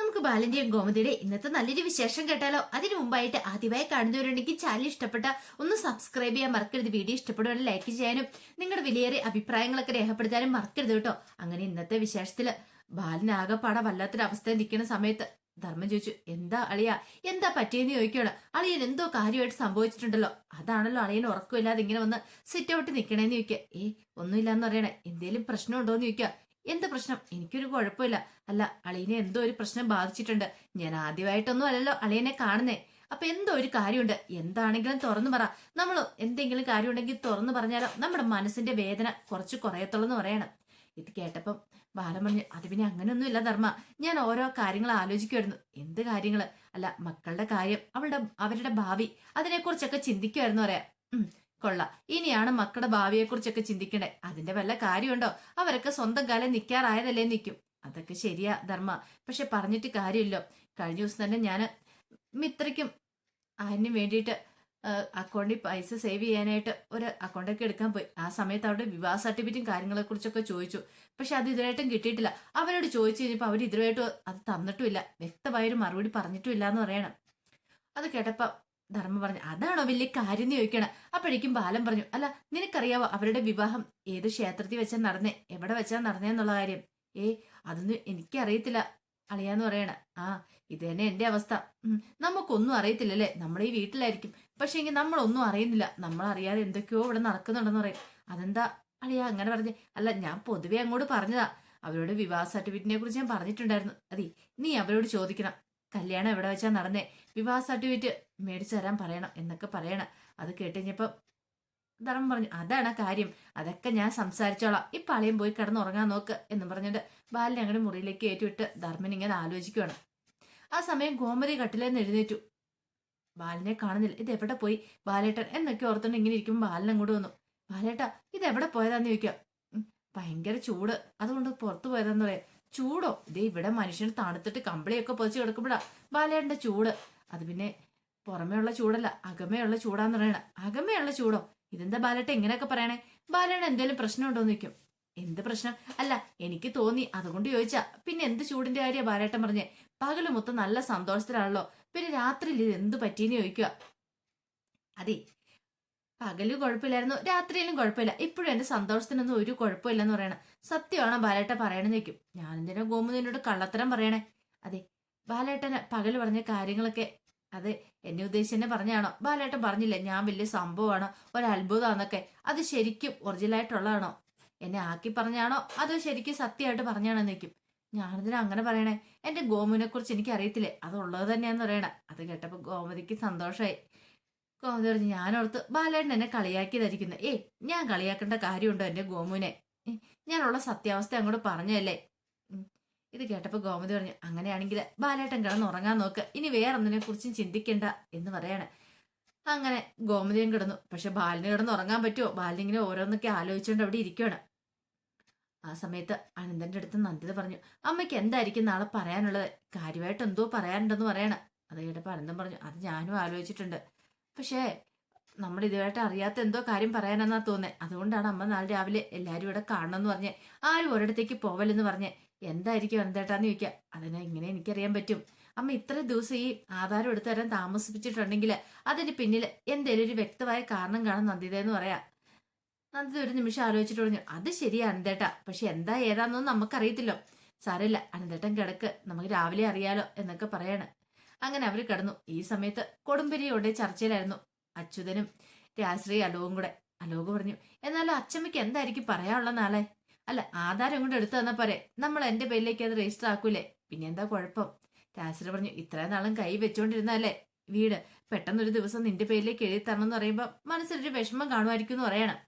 നമുക്ക് ബാലന്റെയും ഗോമതിയുടെ ഇന്നത്തെ നല്ലൊരു വിശേഷം കേട്ടാലോ? അതിനു മുമ്പായിട്ട് ആദ്യമായി കാണുന്നവരുണ്ടെങ്കിൽ ചാനൽ ഇഷ്ടപ്പെട്ട ഒന്ന് സബ്സ്ക്രൈബ് ചെയ്യാൻ മറക്കരുത്. വീഡിയോ ഇഷ്ടപ്പെടുവാണെങ്കിൽ ലൈക്ക് ചെയ്യാനും നിങ്ങളുടെ വിലയേറിയ അഭിപ്രായങ്ങളൊക്കെ രേഖപ്പെടുത്താനും മറക്കരുത് കേട്ടോ. അങ്ങനെ ഇന്നത്തെ വിശേഷത്തിൽ ബാലനാകെപ്പാടെ വല്ലാത്തൊരു വല്ലാത്തൊരവസ്ഥ നിൽക്കുന്ന സമയത്ത് ധർമ്മം ചോദിച്ചു എന്താ അളിയ എന്താ പറ്റിയെന്ന് ചോദിക്കുകയാണ്. അളിയൻ എന്തോ കാര്യമായിട്ട് സംഭവിച്ചിട്ടുണ്ടല്ലോ. അതാണല്ലോ അളിയൻ ഉറക്കമില്ലാതെ ഇങ്ങനെ വന്ന് സിറ്റ് ഔട്ട് നിൽക്കണേന്ന് ചോദിക്കുക. ഏ ഒന്നുമില്ലാന്ന് പറയണേ. എന്തേലും പ്രശ്നമുണ്ടോന്ന് ചോദിക്കുക. എന്ത് പ്രശ്നം? എനിക്കൊരു കുഴപ്പമില്ല. അല്ല അളിയനെ എന്തോ ഒരു പ്രശ്നം ബാധിച്ചിട്ടുണ്ട്. ഞാൻ ആദ്യമായിട്ടൊന്നും അല്ലല്ലോ അളിയനെ കാണുന്നേ. അപ്പൊ എന്തോ ഒരു കാര്യമുണ്ട്. എന്താണെങ്കിലും തുറന്നു പറ. നമ്മൾ എന്തെങ്കിലും കാര്യമുണ്ടെങ്കിൽ തുറന്നു പറഞ്ഞാലോ? നമ്മുടെ മനസ്സിന്റെ വേദന കുറച്ച് കുറയത്തുള്ളൂ എന്ന് പറയണം. ഇത് കേട്ടപ്പം ബാലൻ പറഞ്ഞു അത് പിന്നെ അങ്ങനെയൊന്നുമില്ല ധർമ്മ. ഞാൻ ഓരോ കാര്യങ്ങൾ ആലോചിക്കുമായിരുന്നു എന്ത് കാര്യങ്ങൾ? അല്ല മക്കളുടെ കാര്യം അവളുടെ അവരുടെ ഭാവി അതിനെക്കുറിച്ചൊക്കെ ചിന്തിക്കുമായിരുന്നു പറയാം. കൊള്ളാം. ഇനിയാണ് മക്കളുടെ ഭാവിയെക്കുറിച്ചൊക്കെ ചിന്തിക്കണ്ടേ. അതിന്റെ വല്ല കാര്യമുണ്ടോ? അവരൊക്കെ സ്വന്തം കാലം നിൽക്കാറായതല്ലേ നിൽക്കും അതൊക്കെ ശരിയാ ധർമ്മ. പക്ഷെ പറഞ്ഞിട്ട് കാര്യമില്ലോ. കഴിഞ്ഞ ദിവസം തന്നെ ഞാൻ മിത്രയ്ക്കും അതിന് വേണ്ടിയിട്ട് അക്കൗണ്ടിൽ പൈസ സേവ് ചെയ്യാനായിട്ട് ഒരു അക്കൗണ്ടൊക്കെ എടുക്കാൻ പോയി. ആ സമയത്ത് അവിടെ വിവാഹ സർട്ടിഫിക്കറ്റും കാര്യങ്ങളെ കുറിച്ചൊക്കെ ചോദിച്ചു. പക്ഷെ അത് ഇതുവരായിട്ടും കിട്ടിയിട്ടില്ല. അവരോട് ചോദിച്ചു കഴിഞ്ഞപ്പോൾ അവർ ഇതുവരായിട്ടും അത് തന്നിട്ടുമില്ല. വ്യക്തമായൊരു മറുപടി പറഞ്ഞിട്ടുമില്ല എന്ന് പറയണം. അത് കേട്ടപ്പം ധർമ്മ പറഞ്ഞു അതാണോ വലിയ കാര്യം എന്ന് ചോദിക്കണം? അപ്പോഴേക്കും ബാലൻ പറഞ്ഞു അല്ല നിനക്കറിയാവോ അവരുടെ വിവാഹം ഏത് ക്ഷേത്രത്തിൽ വെച്ചാ നടന്നേ എവിടെ വെച്ചാ നടന്നേന്നുള്ള കാര്യം? ഏ അതൊന്നും എനിക്കറിയത്തില്ല അളിയാന്ന് പറയണ. ആ ഇത് തന്നെ എന്റെ അവസ്ഥ. നമുക്കൊന്നും അറിയത്തില്ലല്ലേ? നമ്മൾ ഈ വീട്ടിലായിരിക്കും. പക്ഷെ എങ്കിൽ നമ്മളൊന്നും അറിയുന്നില്ല. നമ്മൾ അറിയാതെ എന്തൊക്കെയോ ഇവിടെ നടക്കുന്നുണ്ടെന്ന് പറയും. അതെന്താ അളിയാ അങ്ങനെ പറഞ്ഞേ? അല്ല ഞാൻ പൊതുവെ അങ്ങോട്ട് പറഞ്ഞതാ. അവരോട് വിവാഹ സർട്ടിഫിക്കറ്റിനെ കുറിച്ച് ഞാൻ പറഞ്ഞിട്ടുണ്ടായിരുന്നു. അതെ നീ അവരോട് ചോദിക്കണം. കല്യാണം എവിടെ വെച്ചാ നടന്നേ? വിവാഹ സർട്ടിഫിക്കറ്റ് മേടിച്ചു തരാൻ പറയണം എന്നൊക്കെ പറയണം. അത് കേട്ടുകഴിഞ്ഞപ്പം ധർമ്മം പറഞ്ഞു അതാണ് കാര്യം. അതൊക്കെ ഞാൻ സംസാരിച്ചോളാം. ഈ പളയം പോയി കിടന്നുറങ്ങാൻ നോക്ക് എന്ന് പറഞ്ഞിട്ട് ബാലിനെ അങ്ങോട്ട് മുറിയിലേക്ക് ഏറ്റുവിട്ട് ധർമ്മൻ ഇങ്ങനെ ആലോചിക്കുകയാണ് ആ സമയം ഗോമതി കട്ടിലെന്ന് എഴുന്നേറ്റു. ബാലിനെ കാണുന്നില്ല. ഇത് എവിടെ പോയി? ബാലേട്ടൻ. എന്നൊക്കെ ഓർത്തുകൊണ്ട് ഇങ്ങനെ ഇരിക്കുമ്പോൾ ബാലൻ അങ്ങോട്ട് വന്നു. ബാലേട്ട ഇത് എവിടെ പോയതാന്ന് ചോദിക്കാം. "ഉം, ഭയങ്കര ചൂട്. അതുകൊണ്ട് പുറത്തു പോയതാന്ന് പറയാം. ചൂടോ? ഇതേ ഇവിടെ മനുഷ്യന് തണുത്തിട്ട് കമ്പിളിയൊക്കെ പൊതിച്ച് കിടക്കുമ്പോഴാ ബാലേട്ടന്റെ ചൂട്. അത് പിന്നെ പുറമേയുള്ള ചൂടല്ല അകമേയുള്ള ചൂടാന്ന് പറയണ അകമേയുള്ള ചൂടോ? ഇതെന്താ ബാലേട്ട ഇങ്ങനെയൊക്കെ പറയണേ? ബാലേട്ട എന്തേലും പ്രശ്നമുണ്ടോന്ന് നിൽക്കും എന്ത് പ്രശ്നം? അല്ല എനിക്ക് തോന്നി അതുകൊണ്ട് ചോദിച്ചാ. പിന്നെ എന്ത് ചൂടിന്റെ കാര്യ ബാലേട്ടൻ പറഞ്ഞേ? പകൽ മൊത്തം നല്ല സന്തോഷത്തിലാണല്ലോ. പിന്നെ രാത്രിയിൽ ഇത് എന്ത് പറ്റീന്ന് ചോദിക്കുക. അതെ പകൽ കുഴപ്പമില്ലായിരുന്നു. രാത്രിയിലും കുഴപ്പമില്ല. ഇപ്പോഴും എന്റെ സന്തോഷത്തിനൊന്നും ഒരു കുഴപ്പമില്ലെന്ന് പറയണം. സത്യമാണോ ബാലേട്ട പറയണെന്ന് വെക്കും ഞാൻ എന്തിനാ ഗോമു നിന്നോട് കള്ളത്തരം പറയണേ? അതെ ബാലേട്ടന് പകൽ പറഞ്ഞ കാര്യങ്ങളൊക്കെ അത് എന്നെ ഉദ്ദേശിച്ച് തന്നെ പറഞ്ഞാണോ ബാലേട്ടൻ പറഞ്ഞില്ലേ ഞാൻ വലിയ സംഭവമാണോ ഒരത്ഭുതമാണെന്നൊക്കെ. അത് ശരിക്കും ഒറിജിനലായിട്ടുള്ളതാണോ എന്നെ ആക്കി പറഞ്ഞാണോ അതോ ശരിക്കും സത്യമായിട്ട് പറഞ്ഞാണോ എന്നേക്കും ഞാനിതിന് അങ്ങനെ പറയണേ? എന്റെ ഗോമുവിനെ കുറിച്ച് എനിക്ക് അറിയത്തില്ലേ അതുള്ളത് തന്നെയാന്ന് പറയണേ. അത് കേട്ടപ്പോ ഗോമതിക്ക് സന്തോഷമായി. ഗോമതി പറഞ്ഞു ഞാനോർത്ത് ബാലേട്ടൻ എന്നെ കളിയാക്കിയതായിരിക്കുന്നു. ഏയ് ഞാൻ കളിയാക്കേണ്ട കാര്യമുണ്ടോ എന്റെ ഗോമുവിനെ? ഞാനുള്ള സത്യാവസ്ഥ അങ്ങോട്ട് പറഞ്ഞല്ലേ. ഇത് കേട്ടപ്പോ ഗോമതി പറഞ്ഞു അങ്ങനെയാണെങ്കിൽ ബാലേട്ടൻ കിടന്ന് ഉറങ്ങാൻ നോക്ക്. ഇനി വേറെ ഒന്നിനെ കുറിച്ചും ചിന്തിക്കണ്ട എന്ന് പറയാണ്. അങ്ങനെ ഗോമതിയും കിടന്നു. പക്ഷെ ബാലിന് കിടന്ന് ഉറങ്ങാൻ പറ്റുമോ? ബാലിനിങ്ങനെ ഓരോന്നൊക്കെ ആലോചിച്ചുകൊണ്ട് അവിടെ ഇരിക്കുകയാണ് ആ സമയത്ത് അനന്തന്റെ അടുത്ത് നന്ദിത പറഞ്ഞു അമ്മയ്ക്ക് എന്തായിരിക്കും നാളെ പറയാനുള്ളത്? കാര്യമായിട്ട് എന്തോ പറയാനുണ്ടെന്ന് പറയാണ്. അത് കേട്ടപ്പോ അനന്തം പറഞ്ഞു അത് ഞാനും ആലോചിച്ചിട്ടുണ്ട്. പക്ഷേ നമ്മൾ ഇതുമായിട്ട് അറിയാത്ത എന്തോ കാര്യം പറയാനെന്നാ തോന്നുന്നത് അതുകൊണ്ടാണ് അമ്മ നാളെ രാവിലെ എല്ലാവരും ഇവിടെ കാണണമെന്ന് പറഞ്ഞേ ആരും ഒരിടത്തേക്ക് പോവലെന്ന് പറഞ്ഞേ എന്തായിരിക്കും എന്തേട്ടാന്ന് ചോദിക്കുക അതിനെ ഇങ്ങനെ എനിക്കറിയാൻ പറ്റും. അമ്മ ഇത്ര ദിവസം ഈ ആധാരം എടുത്തു തരാൻ താമസിപ്പിച്ചിട്ടുണ്ടെങ്കിൽ അതിന് പിന്നിൽ എന്തേലും ഒരു വ്യക്തമായ കാരണം കാണും നന്ദിത എന്ന് പറയാം. നന്ദിത ഒരു നിമിഷം ആലോചിച്ചിട്ട് പറഞ്ഞു അത് ശരിയാ അനന്തേട്ടാ. പക്ഷെ എന്താ ഏതാണെന്നൊന്നും നമുക്കറിയത്തില്ലോ. സാരമില്ല അനന്തേട്ടൻ കിടക്ക്. നമുക്ക് രാവിലെ അറിയാലോ എന്നൊക്കെ പറയാണ്. അങ്ങനെ അവർ കിടന്നു. ഈ സമയത്ത് കൊടുമ്പരിയോടെ ചർച്ചയിലായിരുന്നു അച്യുതനും രാശ്രീ അലോകും കൂടെ. അലോക് പറഞ്ഞു എന്നാലും അച്ഛമ്മയ്ക്ക് എന്തായിരിക്കും പറയാനുള്ള നാളെ അല്ല ആധാരം കൊണ്ട് എടുത്തു തന്നാ പോരെ. നമ്മൾ എന്റെ പേരിലേക്ക് അത് രജിസ്റ്റർ ആക്കൂലേ? പിന്നെ എന്താ കുഴപ്പം? രാശ്രീ പറഞ്ഞു ഇത്രയും നാളും കൈ വെച്ചോണ്ടിരുന്നല്ലേ വീട് പെട്ടെന്നൊരു ദിവസം നിന്റെ പേരിലേക്ക് എഴുതി തരണം എന്ന് പറയുമ്പോ മനസ്സിലൊരു വിഷമം കാണുമായിരിക്കും എന്ന് പറയണം.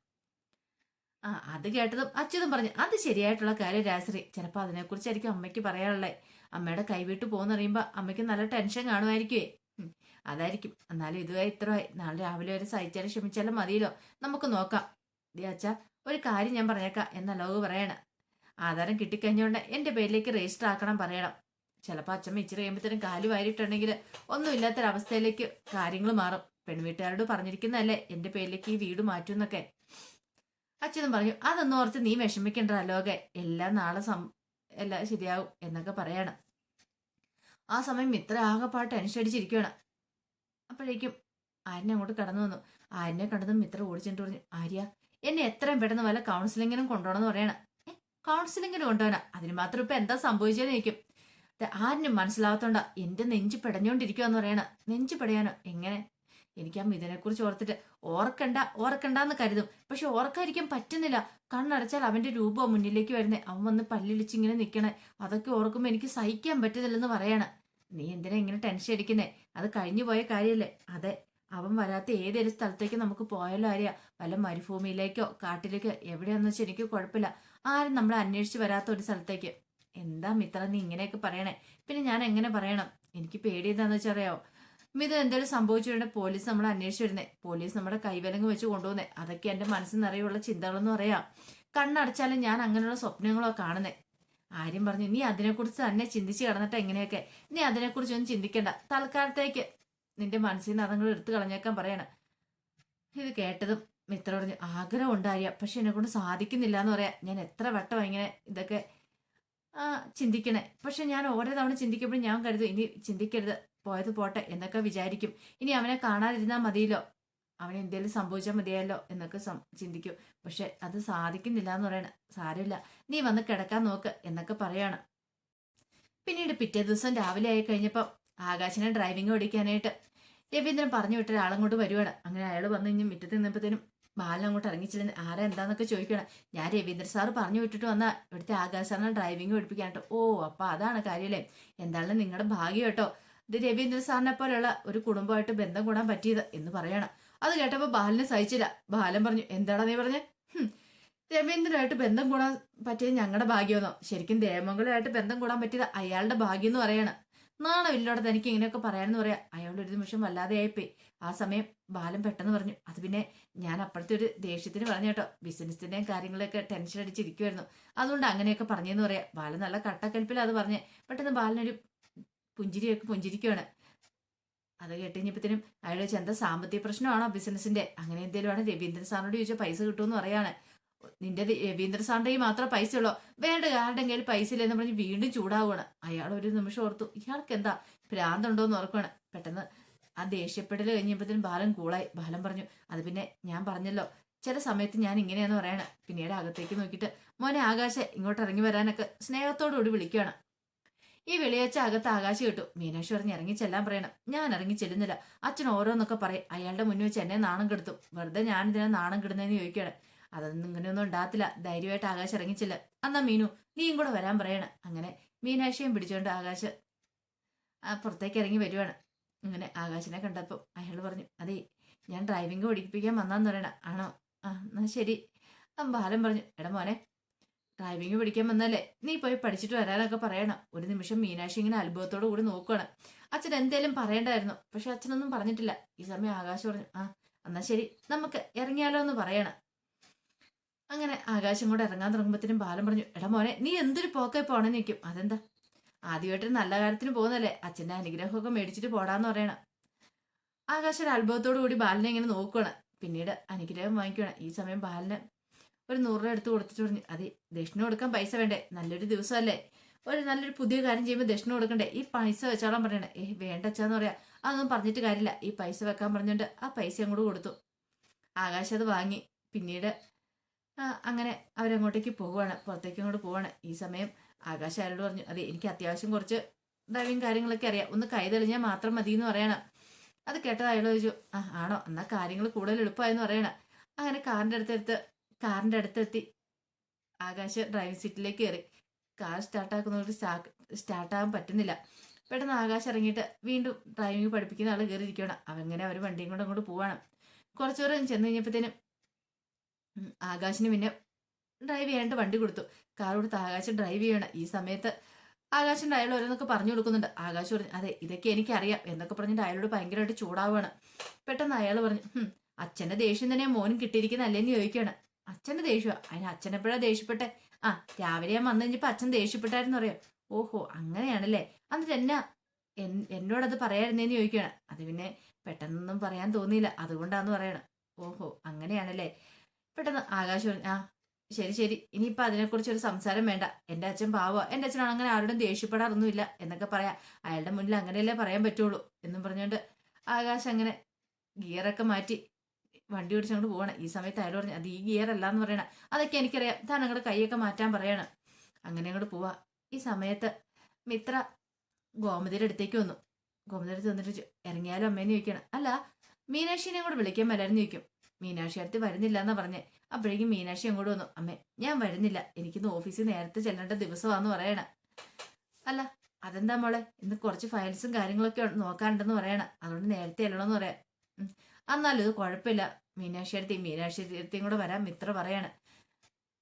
ആ അത് കേട്ടതും അച്യുതം പറഞ്ഞു അത് ശരിയായിട്ടുള്ള കാര്യം രാശ്രീ ചിലപ്പോ അതിനെക്കുറിച്ചായിരിക്കും അമ്മയ്ക്ക് പറയാനുള്ളത് അമ്മയുടെ കൈവിട്ട് പോകുന്നറിയുമ്പോ അമ്മയ്ക്ക് നല്ല ടെൻഷൻ കാണുമായിരിക്കുവേ. അതായിരിക്കും. എന്നാലും ഇതുവരെ ഇത്രയായി നാളെ രാവിലെ വരെ സഹിച്ചാലും ക്ഷമിച്ചാലും മതിയല്ലോ. നമുക്ക് നോക്കാം. ദേ അച്ഛാ ഒരു കാര്യം ഞാൻ പറഞ്ഞേക്കാം എന്ന ലോക പറയണ. ആധാരം കിട്ടിക്കഴിഞ്ഞുകൊണ്ട് എന്റെ പേരിലേക്ക് രജിസ്റ്റർ ആക്കണം പറയണം. ചിലപ്പോൾ അച്ഛമ്മ ഇച്ചിരി കഴിയുമ്പോഴത്തേനും കാലി വാരിയിട്ടുണ്ടെങ്കിൽ ഒന്നുമില്ലാത്തൊരവസ്ഥയിലേക്ക് കാര്യങ്ങൾ മാറും. പെൺവീട്ടുകാരോട് പറഞ്ഞിരിക്കുന്നതല്ലേ എന്റെ പേരിലേക്ക് ഈ വീട് മാറ്റുന്നൊക്കെ അച്ഛനും പറഞ്ഞു അതൊന്നും ഓർത്ത് നീ വിഷമിക്കണ്ട ലോകെ എല്ലാം നാളെ സം എല്ലാം ശരിയാവും എന്നൊക്കെ പറയണം. ആ സമയം ഇത്ര ആകെപ്പാട് ടെൻഷൻ അപ്പോഴേക്കും ആര്യനെ അങ്ങോട്ട് കടന്നു വന്നു. ആര്യനെ കണ്ടതും മിത്ര ഓടിച്ചിട്ട് പറഞ്ഞു ആര്യ എന്നെ എത്രയും പെട്ടെന്ന് വല്ല കൗൺസിലിങ്ങിനും കൊണ്ടുപോകണമെന്ന് പറയണം. കൗൺസിലിങ്ങിന് കൊണ്ടുപോകാനാ. അതിന് മാത്രം ഇപ്പൊ എന്താ സംഭവിച്ചതെന്ന് ചോദിക്കും. ആരിനും മനസ്സിലാവാത്തോണ്ട എന്റെ നെഞ്ച് പിടഞ്ഞോണ്ടിരിക്കുവാന്ന് പറയണ. നെഞ്ചു പിടയാനോ? എങ്ങനെ? എനിക്ക് ആ മിഥുനെ കുറിച്ച് ഓർത്തിട്ട് ഓർക്കണ്ട ഓർക്കണ്ടെന്ന് കരുതും. പക്ഷെ ഓർക്കാതിരിക്കാൻ പറ്റുന്നില്ല. കണ്ണടച്ചാൽ അവന്റെ രൂപം മുന്നിലേക്ക് വരുന്നേ. അവൻ വന്ന് പല്ലിളിച്ച് ഇങ്ങനെ നിൽക്കണേ അതൊക്കെ ഓർക്കുമ്പോൾ എനിക്ക് സഹിക്കാൻ പറ്റുന്നില്ലെന്ന് പറയാണ്. നീ എന്തിനാ ഇങ്ങനെ ടെൻഷൻ അടിക്കുന്നേ? അത് കഴിഞ്ഞു പോയ കാര്യല്ലേ? അതെ. അവൻ വരാത്ത ഏതൊരു സ്ഥലത്തേക്ക് നമുക്ക് പോയാലോ ആര്യ വല്ല മരുഭൂമിയിലേക്കോ കാട്ടിലേക്കോ എവിടെയാന്ന് വെച്ചാൽ എനിക്ക് കുഴപ്പമില്ല. ആരും നമ്മളെ അന്വേഷിച്ച് വരാത്ത ഒരു സ്ഥലത്തേക്ക്. എന്താ മിത്ര നീ ഇങ്ങനെയൊക്കെ പറയണേ? പിന്നെ ഞാൻ എങ്ങനെ പറയണം? എനിക്ക് പേടി എന്താന്ന് വെച്ചാൽ അറിയാവോ? മിഥുൻ എന്തെങ്കിലും സംഭവിച്ചിട്ടുണ്ടെങ്കിൽ പോലീസ് നമ്മളെ അന്വേഷിച്ചു വരുന്നേ. പോലീസ് നമ്മുടെ കൈവലങ്ങ് വെച്ച് കൊണ്ടുപോകുന്നേ. അതൊക്കെ എന്റെ മനസ്സിൽ നിറയുള്ള ചിന്തകളെന്ന് പറയാം. കണ്ണടച്ചാലും ഞാൻ അങ്ങനെയുള്ള സ്വപ്നങ്ങളോ കാണുന്നേ. ആര്യം പറഞ്ഞു നീ അതിനെക്കുറിച്ച് തന്നെ ചിന്തിച്ച് കിടന്നിട്ട് എങ്ങനെയൊക്കെ? നീ അതിനെക്കുറിച്ചൊന്നും ചിന്തിക്കണ്ട. തൽക്കാലത്തേക്ക് നിന്റെ മനസ്സിൽ നിന്ന് അതങ്ങൾ എടുത്തു കളഞ്ഞേക്കാൻ പറയണം. ഇത് കേട്ടതും മിത്ര പറഞ്ഞു ആഗ്രഹം ഉണ്ടായ പക്ഷെ എന്നെ കൊണ്ട് സാധിക്കുന്നില്ല എന്ന് പറയാ. ഞാൻ എത്ര വട്ടം ഇങ്ങനെ ഇതൊക്കെ ചിന്തിക്കണേ. പക്ഷെ ഞാൻ ഓരോ തവണ ചിന്തിക്കുമ്പോഴും ഞാൻ കരുതും ഇനി ചിന്തിക്കരുത് പോയത് പോട്ടെ എന്നൊക്കെ വിചാരിക്കും. ഇനി അവനെ കാണാതിരുന്നാൽ മതിയല്ലോ അവനെ എന്തെങ്കിലും സംഭവിച്ചാൽ മതിയല്ലോ എന്നൊക്കെ ചിന്തിക്കും. പക്ഷെ അത് സാധിക്കുന്നില്ല എന്ന് പറയണ. സാരമില്ല നീ വന്ന് കിടക്കാൻ നോക്ക് എന്നൊക്കെ പറയാണ്. പിന്നീട് പിറ്റേ ദിവസം രാവിലെ ആയി കഴിഞ്ഞപ്പം ആകാശിനെ ഡ്രൈവിംഗ് ഓടിക്കാനായിട്ട്. രവീന്ദ്രൻ പറഞ്ഞു വിട്ട ഒരാളങ്ങോട്ട് വരുവാണ്. അങ്ങനെ അയാൾ വന്നു കഴിഞ്ഞ് മുറ്റത്ത് നിന്നപ്പോഴത്തേനും ബാലൻ അങ്ങോട്ട് ഇറങ്ങിച്ചില്ല ആരാ? എന്താന്നൊക്കെ ചോദിക്കണം ഞാൻ രവീന്ദ്ര സാറ് പറഞ്ഞു വിട്ടിട്ട് വന്ന ഇവിടുത്തെ ആകാശാണ് ഡ്രൈവിംഗ് പഠിപ്പിക്കാനായിട്ട് ഓ അപ്പം അതാണ് കാര്യമല്ലേ എന്തായാലും നിങ്ങളുടെ ഭാഗ്യം കേട്ടോ. ഇത് രവീന്ദ്ര സാറിനെ പോലെയുള്ള ഒരു കുടുംബമായിട്ട് ബന്ധം കൂടാൻ പറ്റിയത് എന്ന് പറയണം. അത് കേട്ടപ്പോൾ ബാലിനെ സഹിച്ചില്ല. ബാലൻ പറഞ്ഞു എന്താടാ നീ പറഞ്ഞേ? "ഹും, രവീന്ദ്രനായിട്ട് ബന്ധം കൂടാൻ പറ്റിയത് ഞങ്ങളുടെ ഭാഗ്യമെന്നോ. ശരിക്കും ദേവമംഗലമായിട്ട് ബന്ധം കൂടാൻ പറ്റിയത് അയാളുടെ ഭാഗ്യം എന്ന് പറയണം. നാണമില്ലോടത്ത് എനിക്ക് ഇങ്ങനെയൊക്കെ പറയാനെന്ന് പറയാം. അയാളുടെ ഒരു നിമിഷം വല്ലാതെ ആയിപ്പോയി. ആ സമയം ബാലൻ പെട്ടെന്ന് പറഞ്ഞു അത് പിന്നെ ഞാൻ അപ്പോഴത്തെ ഒരു ദേഷ്യത്തിന് പറഞ്ഞു കേട്ടോ. ബിസിനസ്സിന്റെയും കാര്യങ്ങളൊക്കെ ടെൻഷൻ അടിച്ചിരിക്കുമായിരുന്നു അതുകൊണ്ട് അങ്ങനെയൊക്കെ പറഞ്ഞെന്ന് പറയാം. ബാലൻ നല്ല കട്ടക്കൽപ്പിൽ അത് പറഞ്ഞ്. പെട്ടെന്ന് ബാലനൊരു പുഞ്ചിരിയൊക്കെ പുഞ്ചിരിക്കുവാണ്. അത് കേട്ടുകഴിഞ്ഞപ്പോഴത്തേനും അയാൾ എന്താ സാമ്പത്തിക പ്രശ്നമാണോ ബിസിനസ്സിന്റെ? അങ്ങനെ എന്തെങ്കിലും ആണ്. രവീന്ദ്രൻ സാറിനോട് ചോദിച്ചാൽ പൈസ കിട്ടുമെന്ന് പറയാണ്. നിന്റെ രവീന്ദ്ര സാറിന്റെ മാത്രം പൈസ ഉള്ളോ വേണ്ട ആരുടെ കയ്യിൽ പൈസ ഇല്ലെന്ന് പറഞ്ഞ് വീണ്ടും ചൂടാവുകയാണ് അയാൾ ഒരു നിമിഷം ഓർത്തു ഇയാൾക്ക് എന്താ ഭ്രാന്തുണ്ടോന്ന് ഓർക്കുകയാണ് പെട്ടെന്ന് ആ ദേഷ്യപ്പെടൽ കഴിഞ്ഞപ്പോഴത്തേനും ബാലൻ കൂളായി. ബാലൻ പറഞ്ഞു അത് പിന്നെ ഞാൻ പറഞ്ഞല്ലോ. ചില സമയത്ത് ഞാൻ ഇങ്ങനെയാന്ന് പറയണ. പിന്നീട് അകത്തേക്ക് നോക്കിയിട്ട് മോനെ ആകാശ ഇങ്ങോട്ട് ഇറങ്ങി വരാനൊക്കെ സ്നേഹത്തോടുകൂടി വിളിക്കുകയാണ് ഈ വെളിയാഴ്ച അകത്ത് ആകാശം കിട്ടു മീനാക്ഷി പറഞ്ഞ് ഇറങ്ങി ചെല്ലാൻ പറയണം. ഞാൻ ഇറങ്ങി ചെല്ലുന്നില്ല. അച്ഛൻ ഓരോന്നൊക്കെ പറയും. അയാളുടെ മുന്നിൽ വെച്ച് എന്നെ നാണം കെടുത്തും. വെറുതെ ഞാൻ ഇതിനെ നാണം കെടുന്നതെന്ന് ചോദിക്കുകയാണ്. അതൊന്നും ഇങ്ങനെയൊന്നും ഉണ്ടാകത്തില്ല. ധൈര്യമായിട്ട് ആകാശം ഇറങ്ങിച്ചില്ല. എന്നാ മീനു നീയും കൂടെ വരാൻ പറയണം. അങ്ങനെ മീനാക്ഷിയും പിടിച്ചുകൊണ്ട് ആകാശ് പുറത്തേക്ക് ഇറങ്ങി വരുവാണ്. അങ്ങനെ ആകാശിനെ കണ്ടപ്പോൾ അയാൾ പറഞ്ഞു അതെ ഞാൻ ഡ്രൈവിംഗ് പഠിപ്പിക്കാൻ വന്നാന്ന് പറയണ. ആണോ? ആ എന്നാ ശരി. ബാലൻ പറഞ്ഞു എടാ മോനെ ഡ്രൈവിംഗ് പഠിക്കാൻ വന്നല്ലേ? നീ പോയി പഠിച്ചിട്ട് വരാനൊക്കെ പറയണം. ഒരു നിമിഷം മീനാക്ഷി ഇങ്ങനെ അത്ഭുതത്തോടു കൂടി നോക്കുകയാണ് അച്ഛൻ എന്തേലും പറയണ്ടായിരുന്നു പക്ഷെ അച്ഛനൊന്നും പറഞ്ഞിട്ടില്ല. ഈ സമയം ആകാശ് പറഞ്ഞു ആ എന്നാ ശരി നമുക്ക് ഇറങ്ങിയാലോ എന്ന് പറയണം. അങ്ങനെ ആകാശം കൂടെ ഇറങ്ങാൻ തുടങ്ങുമ്പോഴത്തേനും ബാലൻ പറഞ്ഞു എടാ മോനെ നീ എന്തൊരു പോക്കേ പോണെന്ന് നിൽക്കും അതെന്താ? ആദ്യമായിട്ട് നല്ല കാര്യത്തിന് പോകുന്നല്ലേ അച്ഛന്റെ അനുഗ്രഹമൊക്കെ മേടിച്ചിട്ട് പോടാന്ന് പറയണം. ആകാശം ഒരു അത്ഭുതത്തോടു കൂടി ബാലനെ ഇങ്ങനെ നോക്കുകയാണ് പിന്നീട് അനുഗ്രഹം വാങ്ങിക്കുകയാണ് ഈ സമയം ബാലന് ഒരു നൂറ് രൂപ എടുത്ത് കൊടുത്തിട്ട് പറഞ്ഞു അതെ ദക്ഷിണ കൊടുക്കാൻ പൈസ വേണ്ടേ? നല്ലൊരു ദിവസമല്ലേ. ഒരു നല്ലൊരു പുതിയ കാര്യം ചെയ്യുമ്പോൾ ദക്ഷിണ കൊടുക്കണ്ടേ? ഈ പൈസ വെച്ചോളാൻ പറയണേ. ഏ വേണ്ട അച്ഛാന്ന് പറയാ. അതൊന്നും പറഞ്ഞിട്ട് കാര്യമില്ല. ഈ പൈസ വെക്കാൻ പറഞ്ഞുകൊണ്ട് ആ പൈസ അങ്ങോട്ട് കൊടുത്തു. ആകാശം അത് വാങ്ങി. പിന്നീട് അങ്ങനെ അവരങ്ങോട്ടേക്ക് പോവുകയാണ് പുറത്തേക്ക് അങ്ങോട്ട് പോവാണ്. ഈ സമയം ആകാശ് അയാളോട് പറഞ്ഞു അതെ എനിക്ക് അത്യാവശ്യം കുറച്ച് ഡ്രൈവിങ് കാര്യങ്ങളൊക്കെ അറിയാം. ഒന്ന് കൈ തെളിഞ്ഞാൽ മാത്രം മതി എന്ന് പറയണം. അത് കേട്ടത് അയാൾ ചോദിച്ചു ആ ആണോ? എന്നാൽ കാര്യങ്ങൾ കൂടുതൽ എളുപ്പമായെന്ന് പറയണം. അങ്ങനെ കാറിന്റെ അടുത്തെടുത്ത് കാറിന്റെ അടുത്തെത്തി. ആകാശ് ഡ്രൈവിംഗ് സീറ്റിലേക്ക് കയറി. കാർ സ്റ്റാർട്ടാക്കുന്നവർക്ക് സ്റ്റാർട്ടാകാൻ പറ്റുന്നില്ല. പെട്ടെന്ന് ആകാശ് ഇറങ്ങിയിട്ട് വീണ്ടും ഡ്രൈവിംഗ് പഠിപ്പിക്കുന്ന ആൾ കയറി അവങ്ങനെ അവർ വണ്ടിയും കൊണ്ട് അങ്ങോട്ട് പോവാണ്. കുറച്ചു ദൂരം ചെന്ന് കഴിഞ്ഞപ്പോഴത്തേനും ആകാശിന് പിന്നെ ഡ്രൈവ് ചെയ്യാനായിട്ട് വണ്ടി കൊടുത്തു. കാർ കൊടുത്ത് ആകാശം ഡ്രൈവ് ചെയ്യണം. ഈ സമയത്ത് ആകാശിന്റെ അയാൾ ഓരോന്നൊക്കെ പറഞ്ഞു കൊടുക്കുന്നുണ്ട്. ആകാശ് പറഞ്ഞു അതെ ഇതൊക്കെ എനിക്കറിയാം എന്നൊക്കെ പറഞ്ഞിട്ട് അയാളോട് ഭയങ്കരമായിട്ട് ചൂടാവുകയാണ് പെട്ടെന്ന് അയാൾ പറഞ്ഞു അച്ഛന്റെ ദേഷ്യം തന്നെ മോനും കിട്ടിയിരിക്കുന്ന അല്ലേന്ന് ചോദിക്കുകയാണ്. അച്ഛന്റെ ദേഷ്യമാണ് അതിന് അച്ഛനെപ്പോഴാ ദേഷ്യപ്പെട്ടെ? ആ രാവിലെ ഞാൻ വന്നു കഴിഞ്ഞപ്പോൾ അച്ഛൻ ദേഷ്യപ്പെട്ടായിരുന്നു അറിയാം ഓഹോ അങ്ങനെയാണല്ലേ? എന്നിട്ട് എന്നാ? എൻ- എന്നോടത് പറയായിരുന്നേന്ന് ചോദിക്കുകയാണ്. അത് പിന്നെ പെട്ടെന്നൊന്നും പറയാൻ തോന്നിയില്ല. അതുകൊണ്ടാന്ന് പറയണം. ഓഹോ അങ്ങനെയാണല്ലേ? പെട്ടെന്ന് ആകാശ് പറഞ്ഞു ആ ശരി ശരി. ഇനിയിപ്പോൾ അതിനെക്കുറിച്ച് ഒരു സംസാരം വേണ്ട. എന്റെ അച്ഛൻ പാവ. എന്റെ അച്ഛനാണ് അങ്ങനെ ആരോടും ദേഷ്യപ്പെടാറൊന്നുമില്ല. എന്നൊക്കെ പറയാം. അയാളുടെ മുന്നിൽ അങ്ങനെയല്ലേ പറയാൻ പറ്റുള്ളൂ. എന്നും പറഞ്ഞുകൊണ്ട് ആകാശ് അങ്ങനെ ഗിയറൊക്കെ മാറ്റി വണ്ടി ഓടിച്ചങ്ങോട്ട് പോകണം ഈ സമയത്ത് അയാൾ പറഞ്ഞു അത് ഈ ഗിയർ അല്ല എന്ന് പറയണ. അതൊക്കെ എനിക്കറിയാം. താൻ അങ്ങോട്ട് കൈയൊക്കെ മാറ്റാൻ പറയണം. അങ്ങനെ അങ്ങോട്ട് പോവാ. ഈ സമയത്ത് മിത്ര ഗോമതിയുടെ അടുത്തേക്ക് വന്നു. ഗോമതിയുടെ അടുത്ത് വന്നിട്ട് ഇറങ്ങിയാലും അമ്മേനെ ചോദിക്കണം അല്ല മീനാക്ഷിനെ കൂടെ വിളിക്കാൻ മേലായിരുന്നു ചോദിക്കും. മീനാക്ഷി അടുത്ത് വരുന്നില്ല എന്നാ പറഞ്ഞേ. അപ്പോഴേക്കും മീനാക്ഷി അങ്ങോട്ട് വന്നു. അമ്മേ ഞാൻ വരുന്നില്ല. എനിക്കിന്ന് ഓഫീസിൽ നേരത്തെ ചെല്ലേണ്ട ദിവസമാന്ന് പറയണ. അല്ല അതെന്താ മോളെ? ഇന്ന് കുറച്ച് ഫയൽസും കാര്യങ്ങളൊക്കെ നോക്കാനുണ്ടെന്ന് പറയണ. അതുകൊണ്ട് നേരത്തെ ചെല്ലണമെന്ന് പറയാം. എന്നാലും ഇത് കുഴപ്പമില്ല. മീനാക്ഷി അടുത്ത് മീനാക്ഷി അടുത്തേയും കൂടെ വരാൻ മിത്ര പറയാണ്.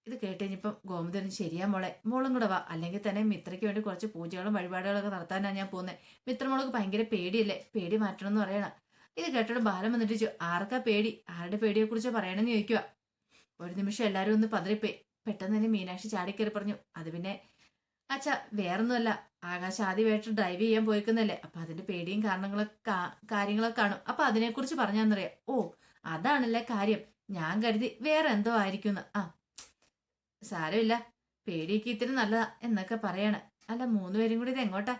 ഇത് കേട്ട് കഴിഞ്ഞപ്പം ഗോമതി പറഞ്ഞു ശരിയാ മോളെ. മോളും കൂടെ വാ. അല്ലെങ്കിൽ തന്നെ മിത്രയ്ക്ക് വേണ്ടി കുറച്ച് പൂജകളും വഴിപാടുകളൊക്കെ നടത്താനാണ് ഞാൻ പോകുന്നത് മിത്രമോളൊക്കെ ഭയങ്കര പേടിയല്ലേ? പേടി മാറ്റണം എന്ന് പറയണ. ഇത് കേട്ടോ ബാലം വന്നിട്ട് ആർക്കാ പേടി? ആരുടെ പേടിയെ കുറിച്ച് പറയണമെന്ന് ചോദിക്കുക ഒരു നിമിഷം എല്ലാവരും ഒന്ന് പതറിപ്പോയി. പെട്ടെന്ന് തന്നെ മീനാക്ഷി ചാടിക്കയറി പറഞ്ഞു അത് പിന്നെ അച്ഛാ വേറൊന്നുമല്ല. ആകാശ് ആദ്യമായിട്ട് ഡ്രൈവ് ചെയ്യാൻ പോയിക്കുന്നല്ലേ. അപ്പൊ അതിന്റെ പേടിയും കാരണങ്ങളൊക്കെ കാര്യങ്ങളൊക്കെ കാണും. അപ്പൊ അതിനെക്കുറിച്ച് പറഞ്ഞാന്നറിയാം. ഓ അതാണല്ലേ കാര്യം. ഞാൻ കരുതി വേറെ എന്തോ ആയിരിക്കും ആ സാരമില്ല. പേടിയൊക്കെ ഇത്തിരി നല്ലതാ എന്നൊക്കെ പറയാണ്. അല്ല മൂന്നുപേരും കൂടി ഇത് എങ്ങോട്ടാ?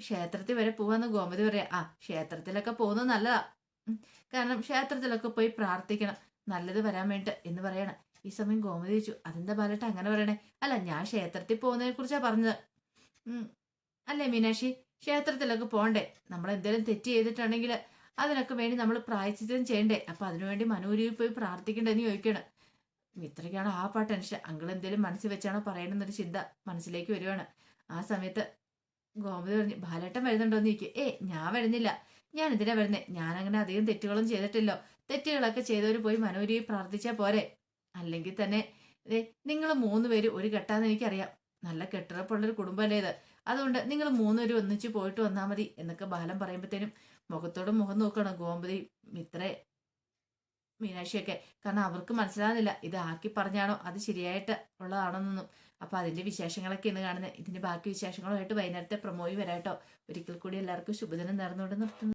ക്ഷേത്രത്തിൽ വരെ പോവാന്ന് ഗോമതി പറയാ. ആ ക്ഷേത്രത്തിലൊക്കെ പോകുന്നത് നല്ലതാ. കാരണം ക്ഷേത്രത്തിലൊക്കെ പോയി പ്രാർത്ഥിക്കണം. നല്ലത് വരാൻ വേണ്ടി എന്ന് പറയണം. ഈ സമയം ഗോമതി ചോദിച്ചു അതെന്താ ബാലട്ട് അങ്ങനെ പറയണേ? അല്ല ഞാൻ ക്ഷേത്രത്തിൽ പോകുന്നതിനെ കുറിച്ചാ പറഞ്ഞത്. അല്ലേ മീനാക്ഷി ക്ഷേത്രത്തിലൊക്കെ പോണ്ടേ നമ്മൾ എന്തെങ്കിലും തെറ്റ് ചെയ്തിട്ടുണ്ടെങ്കിൽ അതിനൊക്കെ വേണ്ടി നമ്മൾ പ്രായച്ചിത്തം ചെയ്യണ്ടേ? അപ്പൊ അതിനുവേണ്ടി മനൂരിയിൽ പോയി പ്രാർത്ഥിക്കണ്ടെന്ന് ചോദിക്കണം. ഇത്രയ്ക്കാണ് ആ പാ ടെൻഷൻ. അങ്കിൾ എന്തെങ്കിലും മനസ്സിൽ വെച്ചാണോ പറയണമെന്നൊരു ചിന്ത മനസ്സിലേക്ക് വരുവാണ്. ആ സമയത്ത് ഗോമതി പറഞ്ഞു ബാലേട്ടൻ വരുന്നുണ്ടോ എന്ന് ചോദിക്കും. ഏ ഞാൻ വരുന്നില്ല. ഞാൻ എന്തിനാ വരുന്നേ? ഞാൻ അങ്ങനെ അധികം തെറ്റുകളും ചെയ്തിട്ടില്ലോ. തെറ്റുകളൊക്കെ ചെയ്തവർ പോയി മനോരിയെ പ്രാർത്ഥിച്ചാൽ പോരെ. അല്ലെങ്കിൽ തന്നെ നിങ്ങൾ മൂന്ന് പേര് ഒരു കെട്ടാന്ന് എനിക്കറിയാം. നല്ല കെട്ടുറപ്പുള്ളൊരു കുടുംബമല്ലേ ഇത്. അതുകൊണ്ട് നിങ്ങൾ മൂന്നുപേരും ഒന്നിച്ച് പോയിട്ട് വന്നാൽ മതി എന്നൊക്കെ ബാലം പറയുമ്പോഴത്തേനും മുഖത്തോട് മുഖം നോക്കണം ഗോമതി മിത്രേ മീനാക്ഷിയൊക്കെ. കാരണം അവർക്ക് മനസ്സിലാകുന്നില്ല ഇത് ആക്കി പറഞ്ഞാണോ അത് ശരിയായിട്ട് ഉള്ളതാണെന്നൊന്നും. അപ്പൊ അതിന്റെ വിശേഷങ്ങളൊക്കെ ഇന്ന് കാണുന്നത് ഇതിന്റെ ബാക്കി വിശേഷങ്ങളുമായിട്ട് വൈകുന്നേരത്തെ പ്രമോയി വരാട്ടോ. ഒരിക്കൽ കൂടി എല്ലാവർക്കും ശുഭദിനം നേർന്നുകൊണ്ട് നിർത്തുന്നു.